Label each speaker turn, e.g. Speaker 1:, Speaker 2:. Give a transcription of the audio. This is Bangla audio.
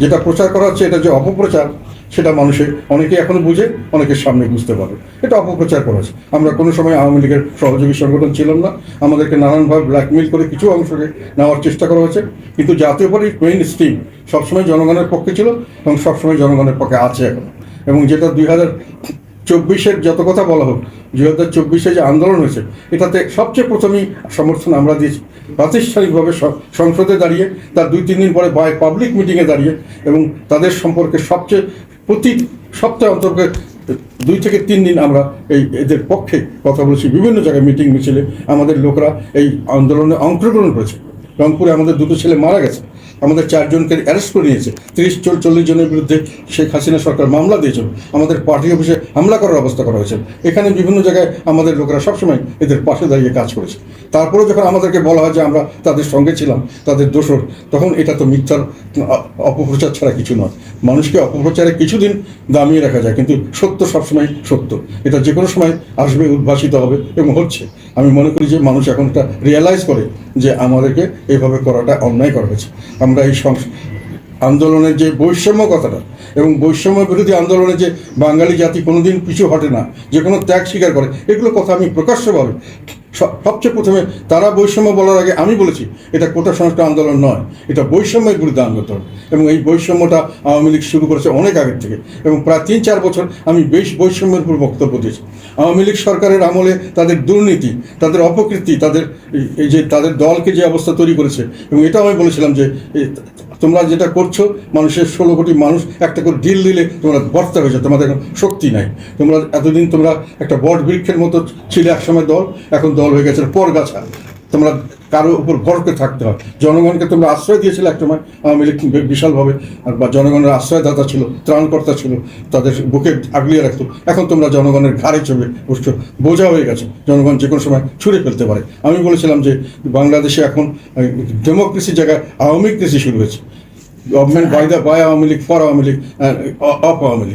Speaker 1: যেটা প্রচার করা হচ্ছে, এটা যে অপপ্রচার, সেটা মানুষে অনেকে এখনও বুঝে, অনেকের সামনে বুঝতে পারে। এটা অপপ্রচার করা হচ্ছে। আমরা কোনো সময় আওয়ামী লীগের সহযোগী সংগঠন ছিলাম না। আমাদেরকে নানানভাবে ব্ল্যাকমেল করে কিছু অংশকে নেওয়ার চেষ্টা করা হয়েছে। কিন্তু জাতীয় পরি মেইন স্ট্রিম সবসময় জনগণের পক্ষে ছিল এবং সবসময় জনগণের পক্ষে আছে এখন। এবং যেটা দুই হাজার চব্বিশের যত কথা বলা হোক দুই হাজার চব্বিশে যে আন্দোলন হয়েছে, এটাতে সবচেয়ে প্রথমেই সমর্থন আমরা দিয়েছি। প্রাতিষ্ঠানিকভাবে সংসদে দাঁড়িয়ে, তার দুই, তিন দিন পরে বাই পাবলিক মিটিংয়ে দাঁড়িয়ে এবং তাদের সম্পর্কে সবচেয়ে প্রতি সপ্তাহে অন্তর্কে দুই থেকে তিন দিন আমরা এই এদের পক্ষে কথা বলেছি। বিভিন্ন জায়গায় মিটিং মিছিলে আমাদের লোকরা এই আন্দোলনে অংশগ্রহণ করেছে। রংপুরে আমাদের দুটো ছেলে মারা গেছে। আমাদের চারজনকে অ্যারেস্ট করে নিয়েছে। তিরিশ চল্লিশ জনের বিরুদ্ধে শেখ হাসিনা সরকার মামলা দিয়েছিল আমাদের পার্টি অফিসে হামলা করার অবস্থা করা হয়েছে। এখানে বিভিন্ন জায়গায় আমাদের লোকেরা সবসময় এদের পাশে দাঁড়িয়ে কাজ করেছে। তারপরেও যখন আমাদেরকে বলা হয় যে আমরা তাদের সঙ্গে ছিলাম, তাদের দোষর তখন এটা তো মিথ্যার অপপ্রচার ছাড়া কিছু নয়। মানুষকে অপপ্রচারে কিছুদিন দামিয়ে রাখা যায়, কিন্তু সত্য সবসময় সত্য। এটা যে কোনো সময় আসবে, উদ্ভাসিত হবে এবং হচ্ছে। আমি মনে করি যে মানুষ এখন এটা রিয়েলাইজ করে যে আমাদেরকে এভাবে করাটা অন্যায় করা হয়েছে। আমরা এই আন্দোলনের যে বৈষম্য কথাটা এবং বৈষম্য বিরোধী আন্দোলনে যে বাঙালি জাতি কোনোদিন পিছু হটে না, যে কোনো ত্যাগ স্বীকার করে, এগুলো কথা আমি প্রকাশ্যভাবে সবচেয়ে প্রথমে তারা বৈষম্য বলার আগে আমি বলেছি, এটা কোটা সংস্কার আন্দোলন নয়, এটা বৈষম্যের বিরুদ্ধে আন্দোলন এবং এই বৈষম্যটা আওয়ামী লীগ শুরু করেছে অনেক আগের থেকে। এবং প্রায় তিন চার বছর আমি বেশ বৈষম্যের উপর বক্তব্য দিয়েছি। আওয়ামী লীগ সরকারের আমলে তাদের দুর্নীতি, তাদের অপকৃতি, তাদের এই- যে তাদের দলকে যে অবস্থা তৈরি করেছে, এবং এটাও আমি বলেছিলাম যে তোমরা যেটা করছ, মানুষের ষোলো কোটি মানুষ একটা করে ডিল দিলে তোমরা বর্তা হয়েছে তোমাদের শক্তি নাই। তোমরা এতদিন তোমরা একটা বট বৃক্ষের মতো ছিলে একসময় দল, এখন দল হয়ে গেছে পরগাছা। তোমরা কারও উপর ভর করে থাকতে হয়। জনগণকে তোমরা আশ্রয় দিয়েছিলে একসময় আওয়ামী লীগ বিশালভাবে, আর বা জনগণের আশ্রয়দাতা ছিল, ত্রাণকর্তা ছিল, তাদের বুকে আগলিয়ে রাখতো। এখন তোমরা জনগণের ঘাড়ে চড়ে বসছো, বোঝা হয়ে গেছে, জনগণ যে কোনো সময় ছুড়ে ফেলতে পারে। আমি বলেছিলাম যে বাংলাদেশে এখন ডেমোক্রেসির জায়গায় আওয়ামী কৃষি শুরু হয়েছে। Government by the by Awami League for Awami League of Awami League.